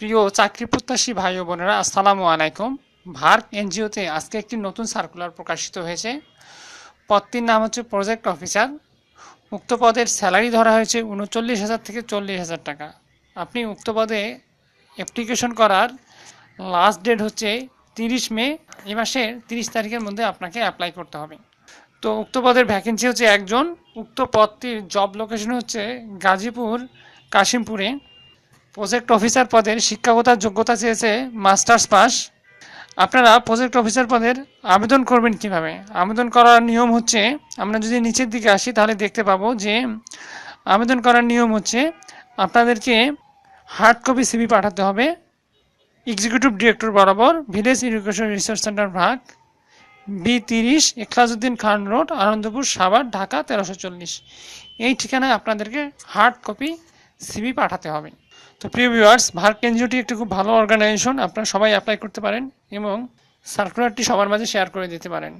প্রিয় চাকরি প্রত্যাশী ভাই ও বোনেরা, আসসালামু আলাইকুম। ভার্ক এনজিওতে আজকে একটি নতুন সার্কুলার প্রকাশিত হয়েছে। পদটির নাম হচ্ছে প্রজেক্ট অফিসার উক্ত পদের স্যালারি ধরা হয়েছে উনচল্লিশ হাজার থেকে চল্লিশ হাজার টাকা। আপনি উক্ত পদে অ্যাপ্লিকেশন করার লাস্ট ডেট হচ্ছে তিরিশ মে, এই মাসের তিরিশ তারিখের মধ্যে আপনাকে অ্যাপ্লাই করতে হবে। তো উক্ত পদের ভ্যাকেন্সি হচ্ছে একজন। উক্ত পদটির জব লোকেশন হচ্ছে গাজীপুর, কাশিমপুরে। প্রজেক্ট অফিসার পদের শিক্ষাগত যোগ্যতা চেয়েছে মাস্টার্স পাস আপনারা প্রজেক্ট অফিসার পদের আবেদন করবেন কীভাবে? আবেদন করার নিয়ম হচ্ছে, আমরা যদি নিচের দিকে আসি, তাহলে দেখতে পাবো যে আবেদন করার নিয়ম হচ্ছে, আপনাদেরকে হার্ড কপি সিবি পাঠাতে হবে। এক্সিকিউটিভ ডিরেক্টর বরাবর ভিলেজ এডুকেশন রিসার্চ সেন্টার ভাগ বি তিরিশ এখলাজউদ্দিন খান রোড, আনন্দপুর, সাভার, ঢাকা, তেরোশো চল্লিশ। এই ঠিকানায় আপনাদেরকে হার্ড কপি সিবি পাঠাতে হবে। তো প্রিয় ভিউয়ার্স ভার্ক এনজিওটি একটি খুব ভালো অর্গানাইজেশন আপনারা সবাই অ্যাপ্লাই করতে পারেন এবং সার্কুলারটি সবার মাঝে শেয়ার করে দিতে পারেন।